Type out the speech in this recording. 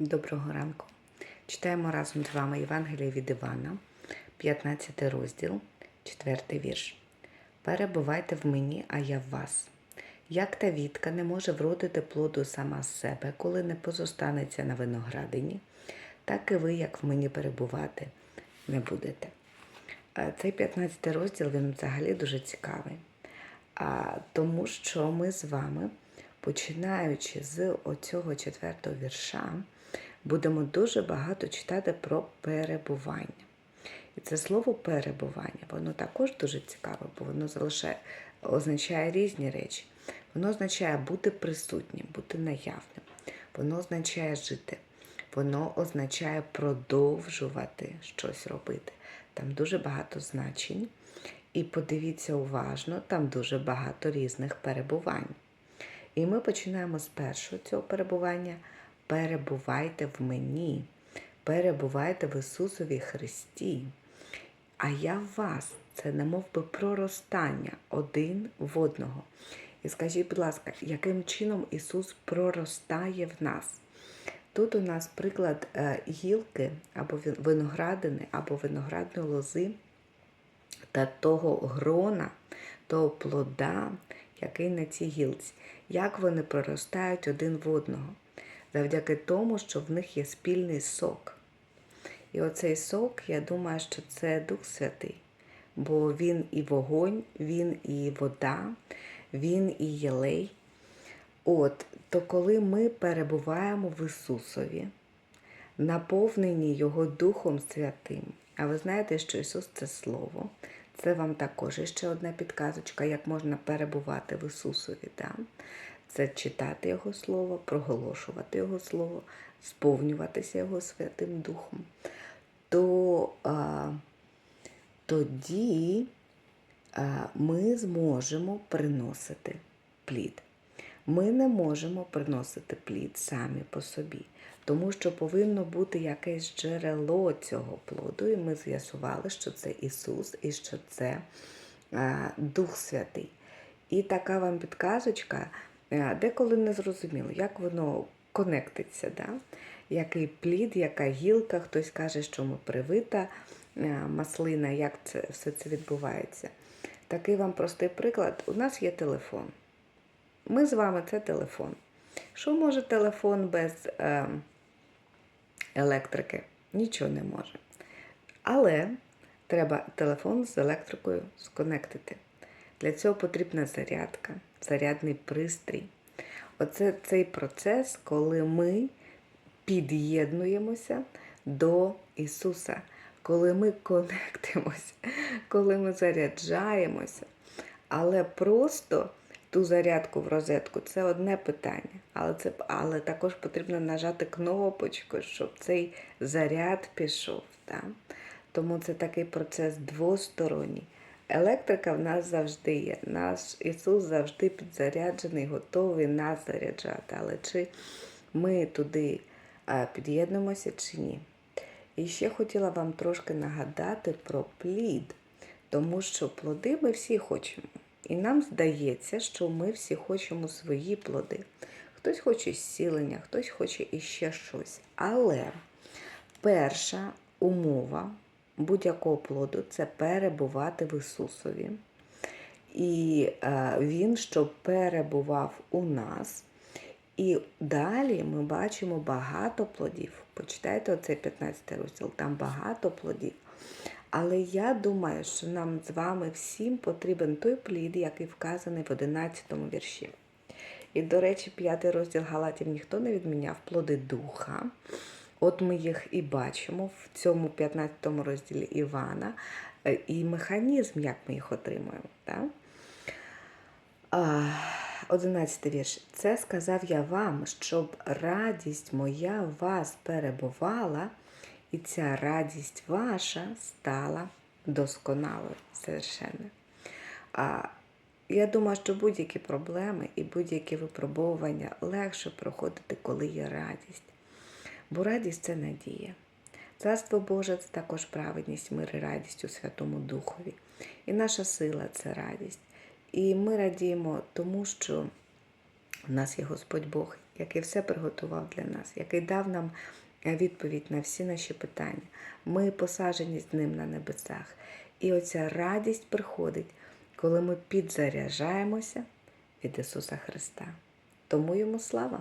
Доброго ранку. Читаємо разом з вами Євангеліє від Івана, 15 розділ, 4 вірш. Перебувайте в мені, а я в вас. Як та вітка не може вродити плоду сама з себе, коли не позостанеться на виноградині, так і ви, як в мені перебувати, не будете. Е, Цей 15 розділ він взагалі дуже цікавий, тому що ми з вами, починаючи з оцього четвертого вірша, будемо дуже багато читати про перебування. І це слово перебування, воно також дуже цікаве, бо воно залишає, означає різні речі. Воно означає бути присутнім, бути наявним. Воно означає жити. Воно означає продовжувати щось робити. Там дуже багато значень. І подивіться уважно, там дуже багато різних перебувань. І ми починаємо з першого цього перебування. Перебувайте в мені, перебувайте в Ісусові Христі. А я в вас. Це не мов би проростання один в одного. І скажіть, будь ласка, яким чином Ісус проростає в нас? Тут у нас приклад е, гілки або виноградини, або виноградної лози та того грона, того плода, який на цій гілці. Як вони проростають один в одного? Завдяки тому, що в них є спільний сок. І оцей сок, я думаю, що це Дух Святий, бо він і вогонь, він і вода, він і єлей. От, то коли ми перебуваємо в Ісусові, наповнені Його Духом Святим, а ви знаєте, що Ісус це Слово, це вам також ще одна підказочка, як можна перебувати в Ісусові. Да? Це читати Його Слово, проголошувати Його Слово, сповнюватися Його Святим Духом. То а, тоді а, ми зможемо приносити плід. Ми не можемо приносити плід самі по собі, тому що повинно бути якесь джерело цього плоду, і ми з'ясували, що це Ісус і що це а, Дух Святий. І така вам підказочка, а, деколи не зрозуміло, як воно конектиться. Да? Який плід, яка гілка, хтось каже, що ми привита а, маслина, як це все це відбувається. Такий вам простий приклад. У нас є телефон. Ми з вами це телефон. Що може телефон без е, електрики? Нічого не може. Але треба телефон з електрикою сконектити. Для цього потрібна зарядка, зарядний пристрій. Оце цей процес, коли ми під'єднуємося до Ісуса, коли ми конектимося, коли ми заряджаємося. Але просто ту зарядку в розетку це одне питання. Але, це, але також потрібно нажати кнопочку, щоб цей заряд пішов. Так? Тому це такий процес двосторонній. Електрика в нас завжди є. Наш Ісус завжди підзаряджений, готовий нас заряджати. Але чи ми туди під'єднуємося чи ні? І ще хотіла вам трошки нагадати про плід, тому що плоди ми всі хочемо. І нам здається, що ми всі хочемо свої плоди. Хтось хоче зцілення, хтось хоче іще щось. Але перша умова будь-якого плоду це перебувати в Ісусові. І е, Він, щоб перебував у нас. І далі ми бачимо багато плодів. Почитайте оцей 15 розділ, там багато плодів. Але я думаю, що нам з вами всім потрібен той плід, який вказаний в 11 вірші. І, до речі, п'ятий розділ Галатів ніхто не відміняв плоди духа. От ми їх і бачимо в цьому 15 розділі Івана, е, і механізм, як ми їх отримуємо. Так? 11 вірш. Це сказав я вам, щоб радість моя в вас перебувала, і ця радість ваша стала досконалою, совершенно. А, я думаю, що будь-які проблеми і будь-які випробовування легше проходити, коли є радість. Бо радість це надія. Царство Боже це також праведність, мир і радість у Святому Духові. І наша сила це радість. І ми радіємо тому, що в нас є Господь Бог, який все приготував для нас, який дав нам відповідь на всі наші питання. Ми посаджені з ним на небесах. І оця радість приходить, коли ми підзаряджаємося від Ісуса Христа. Тому йому слава!